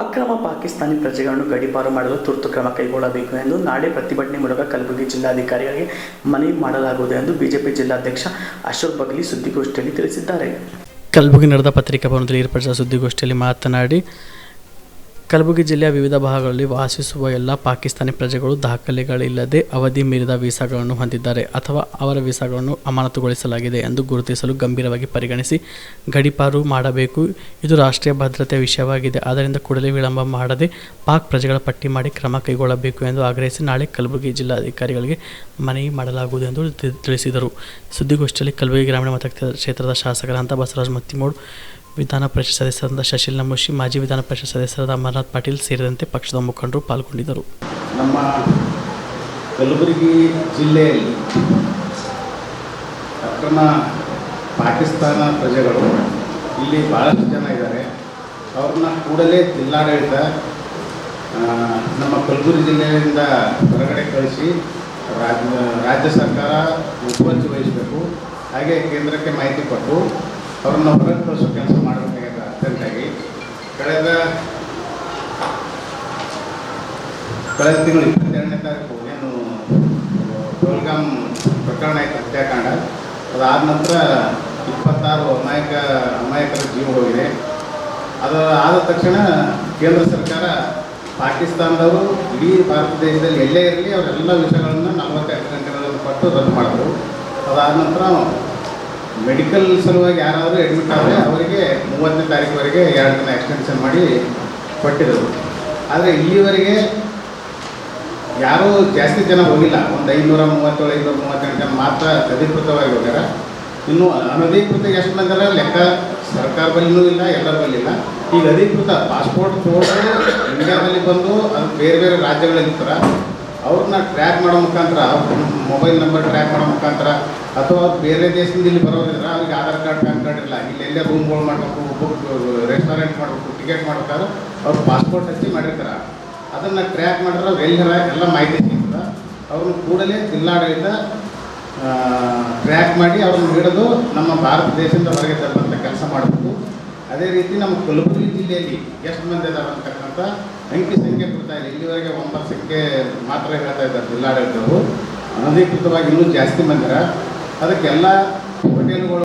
ಅಕ್ರಮ ಪಾಕಿಸ್ತಾನಿ ಪ್ರಜೆಗಳನ್ನು ಗಡಿಪಾರು ಮಾಡಲು ತುರ್ತು ಕ್ರಮ ಕೈಗೊಳ್ಳಬೇಕು ಎಂದು ನಾಳೆ ಪ್ರತಿಭಟನೆ ಮೂಲಕ ಕಲಬುರಗಿ ಜಿಲ್ಲಾಧಿಕಾರಿಗಳಿಗೆ ಮನವಿ ಮಾಡಲಾಗುವುದು ಎಂದು ಬಿಜೆಪಿ ಜಿಲ್ಲಾಧ್ಯಕ್ಷ ಅಶೋಕ್ ಬಗ್ಲಿ ಸುದ್ದಿಗೋಷ್ಠಿಯಲ್ಲಿ ತಿಳಿಸಿದ್ದಾರೆ. ಕಲಬುರಗಿ ನಡೆದ ಪತ್ರಿಕಾ ಭವನದಲ್ಲಿ ಏರ್ಪಡಿಸಿದ ಸುದ್ದಿಗೋಷ್ಠಿಯಲ್ಲಿ ಮಾತನಾಡಿ ಕಲಬುರಗಿ ಜಿಲ್ಲೆಯ ವಿವಿಧ ಭಾಗಗಳಲ್ಲಿ ವಾಸಿಸುವ ಎಲ್ಲ ಪಾಕಿಸ್ತಾನಿ ಪ್ರಜೆಗಳು ದಾಖಲೆಗಳಿಲ್ಲದೆ ಅವಧಿ ಮೀರಿದ ವೀಸಾಗಳನ್ನು ಹೊಂದಿದ್ದಾರೆ ಅಥವಾ ಅವರ ವೀಸಾಗಳನ್ನು ಅಮಾನತುಗೊಳಿಸಲಾಗಿದೆ ಎಂದು ಗುರುತಿಸಲು ಗಂಭೀರವಾಗಿ ಪರಿಗಣಿಸಿ ಗಡಿಪಾರು ಮಾಡಬೇಕು. ಇದು ರಾಷ್ಟ್ರೀಯ ಭದ್ರತೆಯ ವಿಷಯವಾಗಿದೆ. ಆದ್ದರಿಂದ ಕೂಡಲೇ ವಿಳಂಬ ಮಾಡದೆ ಪಾಕ್ ಪ್ರಜೆಗಳ ಪಟ್ಟಿ ಮಾಡಿ ಕ್ರಮ ಕೈಗೊಳ್ಳಬೇಕು ಎಂದು ಆಗ್ರಹಿಸಿ ನಾಳೆ ಕಲಬುರಗಿ ಜಿಲ್ಲಾಧಿಕಾರಿಗಳಿಗೆ ಮನವಿ ಮಾಡಲಾಗುವುದು ಎಂದು ತಿಳಿಸಿದರು. ಸುದ್ದಿಗೋಷ್ಠಿಯಲ್ಲಿ ಕಲಬುರಗಿ ಗ್ರಾಮೀಣ ಮತಕ್ಷೇತ್ರದ ಶಾಸಕರಾದ ಬಸವರಾಜ್ ಮತ್ತಿಮೂಡ್ ವಿಧಾನ ಪರಿಷತ್ ಸದಸ್ಯರಾದ ಶಶಿಲ್ ನಮೋಶಿ, ಮಾಜಿ ವಿಧಾನ ಪರಿಷತ್ ಸದಸ್ಯರಾದ ಅಮರನಾಥ್ ಪಾಟೀಲ್ ಸೇರಿದಂತೆ ಪಕ್ಷದ ಮುಖಂಡರು ಪಾಲ್ಗೊಂಡಿದ್ದರು. ನಮ್ಮ ಕಲಬುರಗಿ ಜಿಲ್ಲೆಯಲ್ಲಿ ಅಕ್ರಮ ಪಾಕಿಸ್ತಾನ ಪ್ರಜೆಗಳು ಇಲ್ಲಿ ಭಾಳಷ್ಟು ಜನ ಇದ್ದಾರೆ. ಅವ್ರನ್ನ ಕೂಡಲೇ ಜಿಲ್ಲಾಡಳಿತ ನಮ್ಮ ಕಲಬುರಗಿ ಜಿಲ್ಲೆಯಿಂದ ಹೊರಗಡೆ ಕಳಿಸಿ ರಾಜ್ಯ ಸರ್ಕಾರ ಮುತುವರ್ಜಿ ವಹಿಸಬೇಕು. ಹಾಗೆ ಕೇಂದ್ರಕ್ಕೆ ಮಾಹಿತಿ ಕೊಟ್ಟು ಅವ್ರನ್ನ ಹೊರಗೆ ಕೆಲಸ ಮಾಡಬೇಕಾಗಿದೆ ಅತ್ಯಂತಾಗಿ. ಕಳೆದ ಕಳೆದ ತಿಂಗಳು ಇಪ್ಪತ್ತೆರಡನೇ ತಾರೀಕು ಏನು ಪ್ರೋಗ್ರಾಮ್ ಪ್ರಕರಣ ಆಯಿತು ಹತ್ಯಾಕಾಂಡ. ಅದಾದ ನಂತರ ಇಪ್ಪತ್ತಾರು ಅಮಾಯಕ, ಅಮಾಯಕರ ಜೀವ ಹೋಗಿದೆ. ಅದು ಆದ ತಕ್ಷಣ ಕೇಂದ್ರ ಸರ್ಕಾರ ಪಾಕಿಸ್ತಾನದವರು ಇಡೀ ಭಾರತ ದೇಶದಲ್ಲಿ ಎಲ್ಲೇ ಇರಲಿ ಅವರೆಲ್ಲ ವಿಷಯಗಳನ್ನು ನಲವತ್ತೆರಡು ಗಂಟೆಗಳನ್ನು ಪಟ್ಟು ರದ್ದು ಮಾಡಿದ್ರು. ಅದಾದ ನಂತರ ಮೆಡಿಕಲ್ ಸಲುವಾಗಿ ಯಾರಾದರೂ ಅಡ್ಮಿಟ್ ಆದರೆ ಅವರಿಗೆ ಮೂವತ್ತನೇ ತಾರೀಕುವರೆಗೆ ಎರಡು ದಿನ ಎಕ್ಸ್ಟೆನ್ಷನ್ ಮಾಡಿ ಕೊಟ್ಟಿದ್ದರು ಆದರೆ ಇಲ್ಲಿವರೆಗೆ ಯಾರೂ ಜಾಸ್ತಿ ಜನ ಹೋಗಿಲ್ಲ. ಒಂದು ಐನೂರ ಮೂವತ್ತೇಳು, ಐನೂರ ಮೂವತ್ತೆಂಟು ಜನ ಮಾತ್ರ ಅಧಿಕೃತವಾಗಿ ಹೋಗ್ಯಾರ. ಇನ್ನು ಅನಧಿಕೃತ ಎಷ್ಟು ಮಂದಿ ಲೆಕ್ಕ ಸರ್ಕಾರ ಇಲ್ಲ ಎಲ್ಲರ ಬಲ್ಲಿಲ್ಲ ಈಗ ಅಧಿಕೃತ ಪಾಸ್ಪೋರ್ಟ್ ತೊಗೊಂಡು ಇಂಡಿಯಾದಲ್ಲಿ ಬಂದು ಅದು ಬೇರೆ ಬೇರೆ ರಾಜ್ಯಗಳಲ್ಲಿ ಇರ್ತಾರ. ಅವ್ರನ್ನ ಟ್ರ್ಯಾಕ್ ಮಾಡೋ ಮುಖಾಂತರ ಮೊಬೈಲ್ ನಂಬರ್ ಟ್ರ್ಯಾಕ್ ಮಾಡೋ ಮುಖಾಂತರ, ಅಥವಾ ಬೇರೆ ದೇಶದಿಂದ ಇಲ್ಲಿ ಬರೋದಿದ್ರೆ ಅವ್ರಿಗೆ ಆಧಾರ್ ಕಾರ್ಡ್ ಪ್ಯಾನ್ ಕಾರ್ಡ್ ಇಲ್ಲ, ಇಲ್ಲಿ ಎಲ್ಲೇ ರೂಮ್ಗಳು ಮಾಡಬೇಕು ಬುಕ್ ರೆಸ್ಟೋರೆಂಟ್ ಮಾಡಬೇಕು ಟಿಕೆಟ್ ಮಾಡ್ಬೇಕಾದ್ರೆ ಅವ್ರು ಪಾಸ್ಪೋರ್ಟ್ ಹಚ್ಚಿ ಮಾಡಿರ್ತಾರೆ. ಅದನ್ನು ಟ್ರ್ಯಾಕ್ ಮಾಡಿದ್ರೆ ಅವ್ರು ಎಲ್ಲರ, ಎಲ್ಲ ಮಾಹಿತಿ ಸಿಗ್ತದೆ. ಅವ್ರನ್ನ ಕೂಡಲೇ ಜಿಲ್ಲಾಡಳಿತ ಟ್ರ್ಯಾಕ್ ಮಾಡಿ ಅವ್ರನ್ನ ಹಿಡಿದು ನಮ್ಮ ಭಾರತ ದೇಶದಿಂದ ಹೊರಗೆ ತರುವಂಥ ಕೆಲಸ ಮಾಡಬೇಕು. ಅದೇ ರೀತಿ ನಮ್ಮ ಕಲಬುರಗಿ ಜಿಲ್ಲೆಯಲ್ಲಿ ಎಷ್ಟು ಮಂದಿ ಇದ್ದಾರೆ ಅಂತಕ್ಕಂಥ ಅಂಕಿ ಸಂಖ್ಯೆ ಕೊಡ್ತಾ ಇಲ್ಲ ಇಲ್ಲಿವರೆಗೆ ಒಂಬತ್ತು ಸಂಖ್ಯೆ ಮಾತ್ರ ಹೇಳ್ತಾ ಇದ್ದಾರೆ ಜಿಲ್ಲಾಡಳಿತವು ಅನಧಿಕೃತವಾಗಿ ಇನ್ನೂ ಜಾಸ್ತಿ ಮಂದಿರ. ಅದಕ್ಕೆಲ್ಲ ಹೋಟೆಲ್ಗಳು